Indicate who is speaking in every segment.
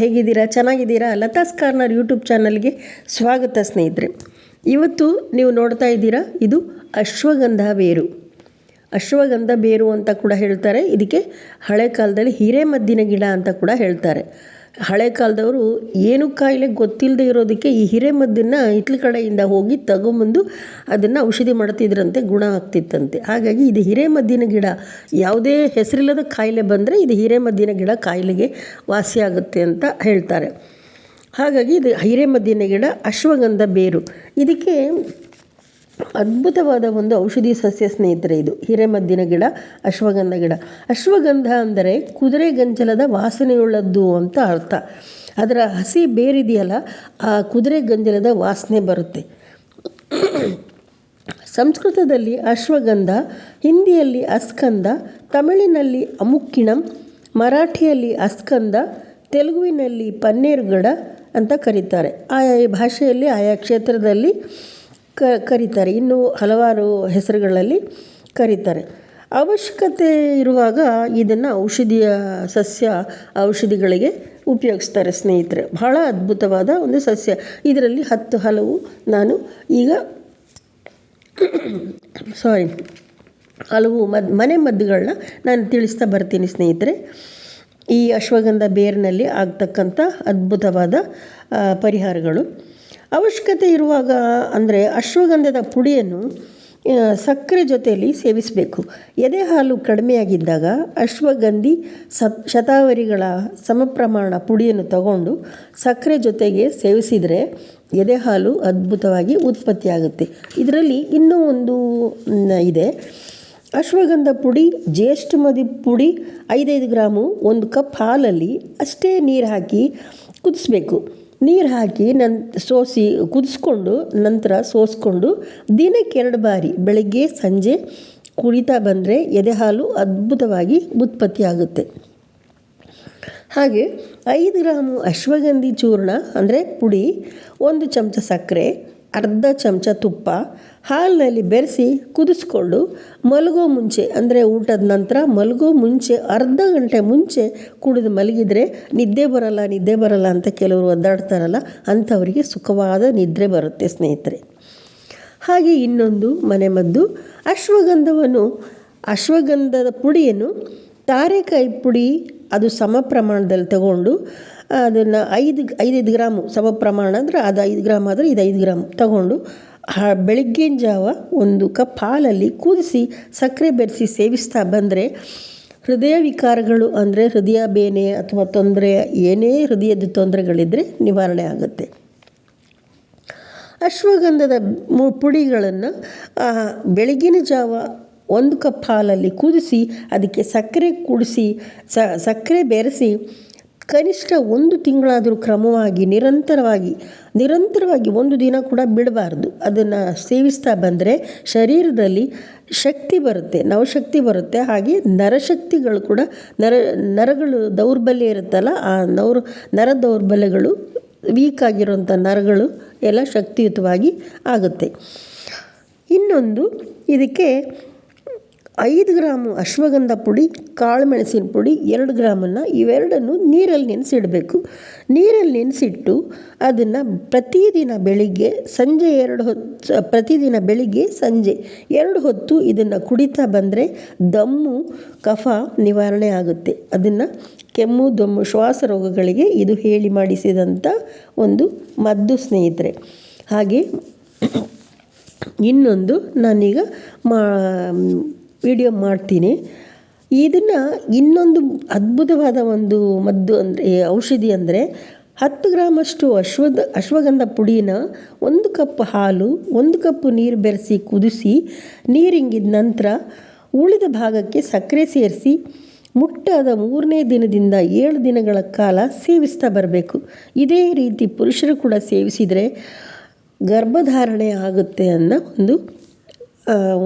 Speaker 1: ಹೇಗಿದ್ದೀರಾ? ಚೆನ್ನಾಗಿದ್ದೀರಾ? Latha's corner YouTube ಚಾನಲ್ಗೆ ಸ್ವಾಗತ ಸ್ನೇಹಿತರೆ. ಇವತ್ತು ನೀವು ನೋಡ್ತಾ ಇದ್ದೀರಾ, ಇದು ಅಶ್ವಗಂಧ ಬೇರು. ಅಶ್ವಗಂಧ ಬೇರು ಅಂತ ಕೂಡ ಹೇಳ್ತಾರೆ. ಇದಕ್ಕೆ ಹಳೆ ಕಾಲದಲ್ಲಿ ಹಿರೇಮದ್ದಿನ ಗಿಡ ಅಂತ ಕೂಡ ಹೇಳ್ತಾರೆ. ಹಳೆ ಕಾಲದವರು ಏನು ಕಾಯಿಲೆ ಗೊತ್ತಿಲ್ಲದೆ ಇರೋದಕ್ಕೆ ಈ ಹಿರೇಮದ್ದನ್ನು ಹಿತ್ಲ ಕಡೆಯಿಂದ ಹೋಗಿ ತಗೊಂಬಂದು ಅದನ್ನು ಔಷಧಿ ಮಾಡ್ತಿದ್ರಂತೆ, ಗುಣ ಆಗ್ತಿತ್ತಂತೆ. ಹಾಗಾಗಿ ಇದು ಹಿರೇಮದ್ದಿನ ಗಿಡ, ಯಾವುದೇ ಹೆಸರಿಲ್ಲದ ಕಾಯಿಲೆ ಬಂದರೆ ಇದು ಹಿರೇಮದ್ದಿನ ಗಿಡ ಕಾಯಿಲೆಗೆ ವಾಸಿಯಾಗುತ್ತೆ ಅಂತ ಹೇಳ್ತಾರೆ. ಹಾಗಾಗಿ ಇದು ಹಿರೇಮದ್ದಿನ ಗಿಡ ಅಶ್ವಗಂಧ ಬೇರು. ಇದಕ್ಕೆ ಅದ್ಭುತವಾದ ಒಂದು ಔಷಧಿ ಸಸ್ಯ ಸ್ನೇಹಿತರೆ ಇದು. ಹಿರೇಮದ್ದಿನ ಗಿಡ, ಅಶ್ವಗಂಧ ಗಿಡ. ಅಶ್ವಗಂಧ ಅಂದರೆ ಕುದುರೆ ಗಂಜಲದ ವಾಸನೆಯುಳ್ಳದ್ದು ಅಂತ ಅರ್ಥ. ಅದರ ಹಸಿ ಬೇರಿದೆಯಲ್ಲ, ಆ ಕುದುರೆ ಗಂಜಲದ ವಾಸನೆ ಬರುತ್ತೆ. ಸಂಸ್ಕೃತದಲ್ಲಿ ಅಶ್ವಗಂಧ, ಹಿಂದಿಯಲ್ಲಿ ಅಸ್ಕಂದ ತಮಿಳಿನಲ್ಲಿ ಅಮುಕ್ಕಿಣಂ, ಮರಾಠಿಯಲ್ಲಿ ಅಸ್ಕಂದ ತೆಲುಗುವಿನಲ್ಲಿ ಪನ್ನೇರುಗಡ ಅಂತ ಕರೀತಾರೆ. ಆಯಾ ಭಾಷೆಯಲ್ಲಿ ಆಯಾ ಕ್ಷೇತ್ರದಲ್ಲಿ ಕ, ಕರೀತಾರೆ. ಇನ್ನೂ ಹಲವಾರು ಹೆಸರುಗಳಲ್ಲಿ ಕರೀತಾರೆ. ಅವಶ್ಯಕತೆ ಇರುವಾಗ ಇದನ್ನು ಔಷಧಿಯ ಸಸ್ಯ ಔಷಧಿಗಳಿಗೆ ಉಪಯೋಗಿಸ್ತಾರೆ ಸ್ನೇಹಿತರೆ. ಬಹಳ ಅದ್ಭುತವಾದ ಒಂದು ಸಸ್ಯ. ಇದರಲ್ಲಿ ಹತ್ತು ಹಲವು ನಾನು ಈಗ ಸಾರಿ ಹಲವು ಮದ್, ಮನೆ ಮದ್ದುಗಳನ್ನ ನಾನು ತಿಳಿಸ್ತಾ ಬರ್ತೀನಿ ಸ್ನೇಹಿತರೆ. ಈ ಅಶ್ವಗಂಧ ಬೇರಿನಲ್ಲಿ ಆಗ್ತಕ್ಕಂಥ ಅದ್ಭುತವಾದ ಪರಿಹಾರಗಳು. ಅವಶ್ಯಕತೆ ಇರುವಾಗ ಅಂದರೆ ಅಶ್ವಗಂಧದ ಪುಡಿಯನ್ನು ಸಕ್ಕರೆ ಜೊತೆಯಲ್ಲಿ ಸೇವಿಸಬೇಕು. ಎದೆ ಹಾಲು ಕಡಿಮೆಯಾಗಿದ್ದಾಗ ಅಶ್ವಗಂಧಿ ಸತ್ ಶತಾವರಿಗಳ ಸಮಪ್ರಮಾಣ ಪುಡಿಯನ್ನು ತಗೊಂಡು ಸಕ್ಕರೆ ಜೊತೆಗೆ ಸೇವಿಸಿದರೆ ಎದೆ ಹಾಲು ಅದ್ಭುತವಾಗಿ ಉತ್ಪತ್ತಿಯಾಗುತ್ತೆ ಇದರಲ್ಲಿ ಇನ್ನೂ ಒಂದು ಇದೆ. ಅಶ್ವಗಂಧ ಪುಡಿ, ಜ್ಯೇಷ್ಠ ಮದಿ ಪುಡಿ, ಐದೈದು ಗ್ರಾಮು ಒಂದು ಕಪ್ ಹಾಲಲ್ಲಿ ಅಷ್ಟೇ ನೀರು ಹಾಕಿ ಕುದಿಸ್ಬೇಕು. ನೀರು ಹಾಕಿ ನನ್ ಸೋಸಿ, ಕುದಿಸ್ಕೊಂಡು, ನಂತರ ಸೋಸ್ಕೊಂಡು ದಿನಕ್ಕೆ ಎರಡು ಬಾರಿ ಬೆಳಗ್ಗೆ, ಸಂಜೆ ಕುಡಿತಾ ಬಂದರೆ ಎದೆ ಹಾಲು ಅದ್ಭುತವಾಗಿ ಉತ್ಪತ್ತಿ ಆಗುತ್ತೆ. ಹಾಗೆ ಐದು ಗ್ರಾಮು ಅಶ್ವಗಂಧಿ ಚೂರ್ಣ ಅಂದರೆ ಪುಡಿ, ಒಂದು ಚಮಚ ಸಕ್ಕರೆ ಅರ್ಧ ಚಮಚ ತುಪ್ಪ ಹಾಲಿನಲ್ಲಿ ಬೆರೆಸಿ ಕುದಿಸ್ಕೊಂಡು ಮಲಗೋ ಮುಂಚೆ, ಅಂದರೆ ಊಟದ ನಂತರ ಮಲಗೋ ಮುಂಚೆ, ಅರ್ಧ ಗಂಟೆ ಮುಂಚೆ ಕುಡಿದು ಮಲಗಿದರೆ ನಿದ್ದೆ ಬರಲ್ಲ ನಿದ್ದೆ ಬರಲ್ಲ ಅಂತ ಕೆಲವರು ಒದ್ದಾಡ್ತಾರಲ್ಲ, ಅಂಥವರಿಗೆ ಸುಖವಾದ ನಿದ್ರೆ ಬರುತ್ತೆ ಸ್ನೇಹಿತರೆ. ಹಾಗೆ ಇನ್ನೊಂದು ಮನೆಮದ್ದು, ಅಶ್ವಗಂಧವನ್ನು, ಅಶ್ವಗಂಧದ ಪುಡಿಯನ್ನು ತಾರೆಕಾಯಿ ಪುಡಿ, ಅದು ಸಮ ಪ್ರಮಾಣದಲ್ಲಿ ತಗೊಂಡು ಅದನ್ನು ಐದು, ಐದೈದು ಗ್ರಾಮು ಸಮ ಪ್ರಮಾಣ ಅಂದರೆ ಅದು ಐದು ಗ್ರಾಮ್ ಆದರೆ ಇದು ಐದು ಗ್ರಾಮ್ ತಗೊಂಡು ಹಾ, ಬೆಳಗ್ಗಿನ ಜಾವ ಒಂದು ಕಪ್ ಹಾಲಲ್ಲಿ ಕುದಿಸಿ ಸಕ್ಕರೆ ಬೆರೆಸಿ ಸೇವಿಸ್ತಾ ಬಂದರೆ ಹೃದಯ ವಿಕಾರಗಳು ಅಂದರೆ ಹೃದಯ ಬೇನೆ ಅಥವಾ ತೊಂದರೆ ಏನೇ ಹೃದಯದ ತೊಂದರೆಗಳಿದ್ದರೆ ನಿವಾರಣೆ ಆಗುತ್ತೆ. ಅಶ್ವಗಂಧದ ಪುಡಿಗಳನ್ನು ಬೆಳಗಿನ ಜಾವ ಒಂದು ಕಪ್ ಹಾಲಲ್ಲಿ ಕುದಿಸಿ ಅದಕ್ಕೆ ಸಕ್ಕರೆ ಕುಡಿಸಿ ಸಕ್ಕರೆ ಬೆರೆಸಿ ಕನಿಷ್ಠ ಒಂದು ತಿಂಗಳಾದರೂ ಕ್ರಮವಾಗಿ, ನಿರಂತರವಾಗಿ ನಿರಂತರವಾಗಿ ಒಂದು ದಿನ ಕೂಡ ಬಿಡಬಾರ್ದು. ಅದನ್ನು ಸೇವಿಸ್ತಾ ಬಂದರೆ ಶರೀರದಲ್ಲಿ ಶಕ್ತಿ ಬರುತ್ತೆ, ನವಶಕ್ತಿ ಬರುತ್ತೆ. ಹಾಗೆ ನರಶಕ್ತಿಗಳು ಕೂಡ ನರ, ನರಗಳು ದೌರ್ಬಲ್ಯ ಇರುತ್ತಲ್ಲ, ಆ ನೌರ್, ನರ ದೌರ್ಬಲ್ಯಗಳು ವೀಕ್ ಆಗಿರುವಂಥ ನರಗಳು ಎಲ್ಲ ಶಕ್ತಿಯುತವಾಗಿ ಆಗುತ್ತೆ. ಇನ್ನೊಂದು, ಇದಕ್ಕೆ ಐದು ಗ್ರಾಮು ಅಶ್ವಗಂಧ ಪುಡಿ, ಕಾಳುಮೆಣಸಿನ ಪುಡಿ, ಎರಡು ಗ್ರಾಮನ್ನು ಇವೆರಡನ್ನು ನೀರಲ್ಲಿ ನೆನೆಸಿಡಬೇಕು. ನೀರಲ್ಲಿ ನೆನೆಸಿಟ್ಟು ಅದನ್ನು ಪ್ರತಿದಿನ ಬೆಳಿಗ್ಗೆ ಸಂಜೆ ಎರಡು ಹೊತ್ತು ಪ್ರತಿದಿನ ಬೆಳಿಗ್ಗೆ ಸಂಜೆ ಎರಡು ಹೊತ್ತು ಇದನ್ನು ಕುಡಿತಾ ಬಂದರೆ ದಮ್ಮು, ಕಫ ನಿವಾರಣೆ ಆಗುತ್ತೆ. ಅದನ್ನು ಕೆಮ್ಮು, ದಮ್ಮು, ಶ್ವಾಸ ರೋಗಗಳಿಗೆ ಇದು ಹೇಳಿ ಮಾಡಿಸಿದಂಥ ಒಂದು ಮದ್ದು ಸ್ನೇಹಿತರೆ. ಹಾಗೆ ಇನ್ನೊಂದು ನಾನೀಗ ಮಾ ವಿಡಿಯೋ ಮಾಡ್ತೀನಿ. ಇದನ್ನು ಇನ್ನೊಂದು ಅದ್ಭುತವಾದ ಒಂದು ಮದ್ದು ಅಂದರೆ ಔಷಧಿ ಅಂದರೆ, ಹತ್ತು ಗ್ರಾಮಷ್ಟು ಅಶ್ವದ, ಅಶ್ವಗಂಧ ಪುಡಿನ ಒಂದು ಕಪ್ ಹಾಲು, ಒಂದು ಕಪ್ ನೀರು ಬೆರೆಸಿ ಕುದಿಸಿ, ನೀರಿಂಗಿದ ನಂತರ ಉಳಿದ ಭಾಗಕ್ಕೆ ಸಕ್ಕರೆ ಸೇರಿಸಿ, ಮುಟ್ಟಾದ ಮೂರನೇ ದಿನದಿಂದ ಏಳು ದಿನಗಳ ಕಾಲ ಸೇವಿಸ್ತಾ ಬರಬೇಕು. ಇದೇ ರೀತಿ ಪುರುಷರು ಕೂಡ ಸೇವಿಸಿದರೆ ಗರ್ಭಧಾರಣೆ ಆಗುತ್ತೆ ಅನ್ನೋ ಒಂದು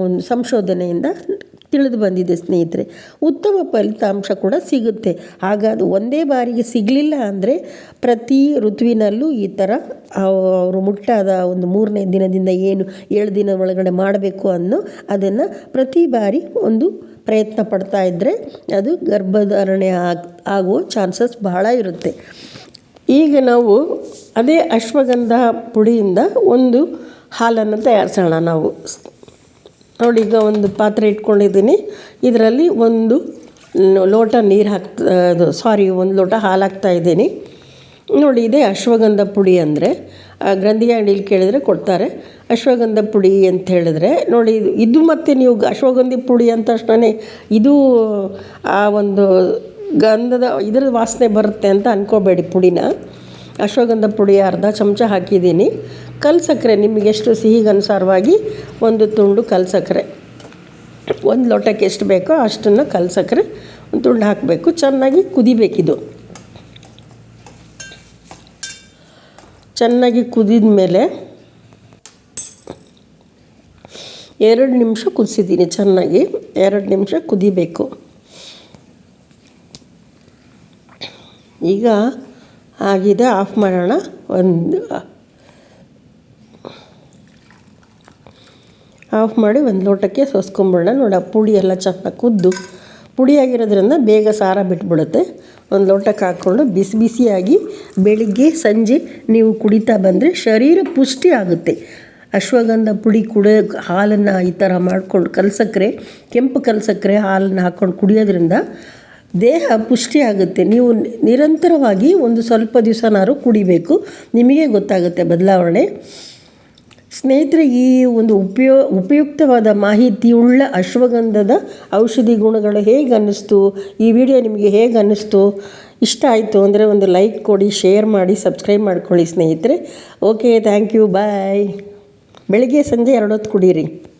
Speaker 1: ಒಂದು ಸಂಶೋಧನೆಯಿಂದ ತಿಳಿದು ಬಂದಿದೆ, ಸ್ನೇಹಿತರೆ. ಉತ್ತಮ ಫಲಿತಾಂಶ ಕೂಡ ಸಿಗುತ್ತೆ. ಆಗ ಅದು ಒಂದೇ ಬಾರಿಗೆ ಸಿಗಲಿಲ್ಲ ಅಂದರೆ ಪ್ರತಿ ಋತುವಿನಲ್ಲೂ ಈ ಥರ ಅವರು ಮುಟ್ಟಾದ ಒಂದು ಮೂರನೇ ದಿನದಿಂದ ಏನು ಏಳು ದಿನ ಒಳಗಡೆ ಮಾಡಬೇಕು ಅನ್ನೋ ಅದನ್ನು ಪ್ರತಿ ಬಾರಿ ಒಂದು ಪ್ರಯತ್ನ ಪಡ್ತಾ ಇದ್ದರೆ ಅದು ಗರ್ಭಧಾರಣೆ ಆಗ್, ಆಗುವ ಚಾನ್ಸಸ್ ಬಹಳ ಇರುತ್ತೆ. ಈಗ ನಾವು ಅದೇ ಅಶ್ವಗಂಧ ಪುಡಿಯಿಂದ ಒಂದು ಹಾಲನ್ನು ತಯಾರಿಸೋಣ ನಾವು. ನೋಡಿ, ಈಗ ಒಂದು ಪಾತ್ರೆ ಇಟ್ಕೊಂಡಿದ್ದೀನಿ. ಇದರಲ್ಲಿ ಒಂದು ಲೋಟ ನೀರು ಹಾಕ್ತಾ ಅದು ಸಾರಿ ಒಂದು ಲೋಟ ಹಾಲು ಹಾಕ್ತಾ ಇದ್ದೀನಿ. ನೋಡಿ, ಇದೇ ಅಶ್ವಗಂಧ ಪುಡಿ ಅಂದರೆ ಗ್ರಂಥಿಗೆ ಅಂಗಡಿಲಿ ಕೇಳಿದರೆ ಕೊಡ್ತಾರೆ. ಅಶ್ವಗಂಧ ಪುಡಿ ಅಂತ ಹೇಳಿದ್ರೆ, ನೋಡಿ, ಇದು ಮತ್ತು ನೀವು ಅಶ್ವಗಂಧಿ ಪುಡಿ ಅಂತ ತಕ್ಷಣ ಇದು, ಆ, ಒಂದು ಗಂಧದ ಇದರ ವಾಸನೆ ಬರುತ್ತೆ ಅಂತ ಅಂದ್ಕೋಬೇಡಿ ಪುಡಿನ. ಅಶ್ವಗಂಧ ಪುಡಿ ಅರ್ಧ ಚಮಚ ಹಾಕಿದ್ದೀನಿ. ಕಲ್ಸಕ್ಕರೆ ನಿಮಗೆ ಎಷ್ಟು ಸಿಹಿಗೆ ಅನುಸಾರವಾಗಿ ಒಂದು ತುಂಡು ಕಲ್ ಸಕ್ಕರೆ. ಒಂದು ಲೋಟಕ್ಕೆ ಎಷ್ಟು ಬೇಕೋ ಅಷ್ಟನ್ನು ಕಲ್ ಸಕ್ಕರೆ, ಒಂದು ತುಂಡು ಹಾಕಬೇಕು. ಚೆನ್ನಾಗಿ ಕುದಿಬೇಕಿದು. ಚೆನ್ನಾಗಿ ಕುದಿದ ಮೇಲೆ ಎರಡು ನಿಮಿಷ ಕುದಿಸಿದ್ದೀನಿ ಚೆನ್ನಾಗಿ. ಎರಡು ನಿಮಿಷ ಕುದಿಬೇಕು. ಈಗ ಆಗಿದೆ, ಆಫ್ ಮಾಡೋಣ. ಒಂದು, ಆಫ್ ಮಾಡಿ ಒಂದು ಲೋಟಕ್ಕೆ ಸೋಸ್ಕೊಂಬಿಡೋಣ ನೋಡಿ ಪುಡಿ ಎಲ್ಲ ಚೆನ್ನಾಗಿ ಕುದ್ದು. ಪುಡಿಯಾಗಿರೋದ್ರಿಂದ ಬೇಗ ಸಾರ ಬಿಟ್ಬಿಡುತ್ತೆ. ಒಂದು ಲೋಟಕ್ಕೆ ಹಾಕ್ಕೊಂಡು ಬಿಸಿ ಬಿಸಿಯಾಗಿ ಬೆಳಿಗ್ಗೆ, ಸಂಜೆ ನೀವು ಕುಡಿತಾ ಬಂದರೆ ಶರೀರ ಪುಷ್ಟಿ ಆಗುತ್ತೆ. ಅಶ್ವಗಂಧ ಪುಡಿ ಕುಡ ಹಾಲನ್ನು ಈ ಥರ ಮಾಡ್ಕೊಂಡು ಕಲ್ಸಕ್ಕರೆ ಕೆಂಪು ಕಲ್ಸಕ್ಕರೆ ಹಾಲನ್ನು ಹಾಕ್ಕೊಂಡು ಕುಡಿಯೋದ್ರಿಂದ ದೇಹ ಪುಷ್ಟಿಯಾಗುತ್ತೆ ನೀವು ನಿರಂತರವಾಗಿ ಒಂದು ಸ್ವಲ್ಪ ದಿವಸನಾದ್ರು ಕುಡಿಬೇಕು. ನಿಮಗೆ ಗೊತ್ತಾಗುತ್ತೆ ಬದಲಾವಣೆ. ಸ್ನೇಹಿತರೆ, ಈ ಒಂದು ಉಪಯೋ, ಉಪಯುಕ್ತವಾದ ಮಾಹಿತಿಯುಳ್ಳ ಅಶ್ವಗಂಧದ ಔಷಧಿ ಗುಣಗಳು ಹೇಗೆ ಅನ್ನಿಸ್ತು? ಈ ವಿಡಿಯೋ ನಿಮಗೆ ಹೇಗೆ ಅನ್ನಿಸ್ತು? ಇಷ್ಟ ಆಯಿತು ಅಂದರೆ ಒಂದು ಲೈಕ್ ಕೊಡಿ, ಶೇರ್ ಮಾಡಿ, ಸಬ್ಸ್ಕ್ರೈಬ್ ಮಾಡ್ಕೊಳ್ಳಿ ಸ್ನೇಹಿತರೆ. Okay, thank you, bye. ಬೆಳಿಗ್ಗೆ ಸಂಜೆ ಎರಡೊತ್ತು ಕುಡೀರಿ.